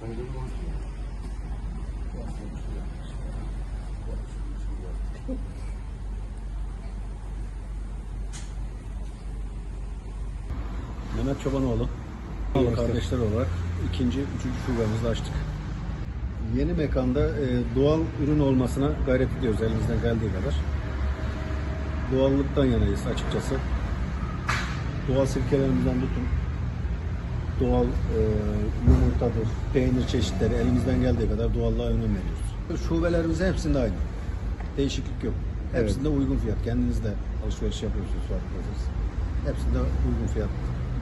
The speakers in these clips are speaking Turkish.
Mehmet Çobanoğlu. Çobanoğlu kardeşler olarak ikinci, üçüncü şubemizi açtık. Yeni mekanda e, doğal ürün olmasına gayret ediyoruz elimizden geldiği kadar. Doğallıktan yanayız açıkçası. Doğal sirkelerimizden tutun. Doğal e, yumurtadır, peynir çeşitleri elimizden geldiği kadar doğallığa önem veriyoruz. Şubelerimiz hepsinde aynı. Değişiklik yok. Hepsinde uygun fiyat. Kendiniz de alışveriş yapıyorsunuz farkındasınız. Hepsinde uygun fiyat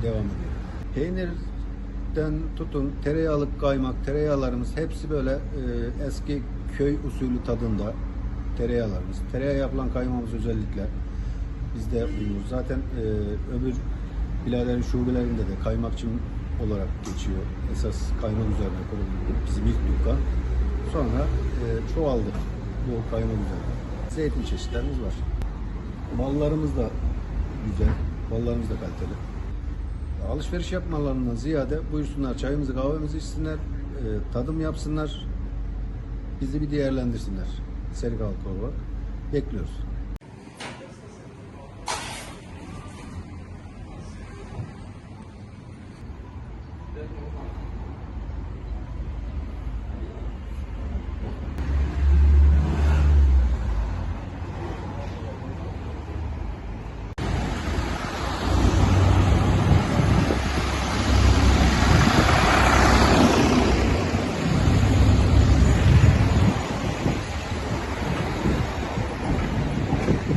devam ediyor. Peynirden tutun tereyağlık kaymak, tereyağlarımız hepsi böyle e, eski köy usulü tadında tereyağlarımız. Tereyağı yapılan kaymağımız özellikle bizde bulunur. Zaten e, öbür biraderin şubelerinde de kaymakçı olarak geçiyor. Esas kaymak üzerine kuruldu bizim ilk dükkan. Sonra e, çoğaldı bu kaymak üzerine. Zeytin çeşitlerimiz var. Mallarımız da güzel, mallarımız da kaliteli. Alışveriş yapmalarından ziyade buyursunlar çayımızı kahvemizi içsinler, e, tadım yapsınlar, bizi bir değerlendirsinler. Serik halkı olarak bekliyoruz.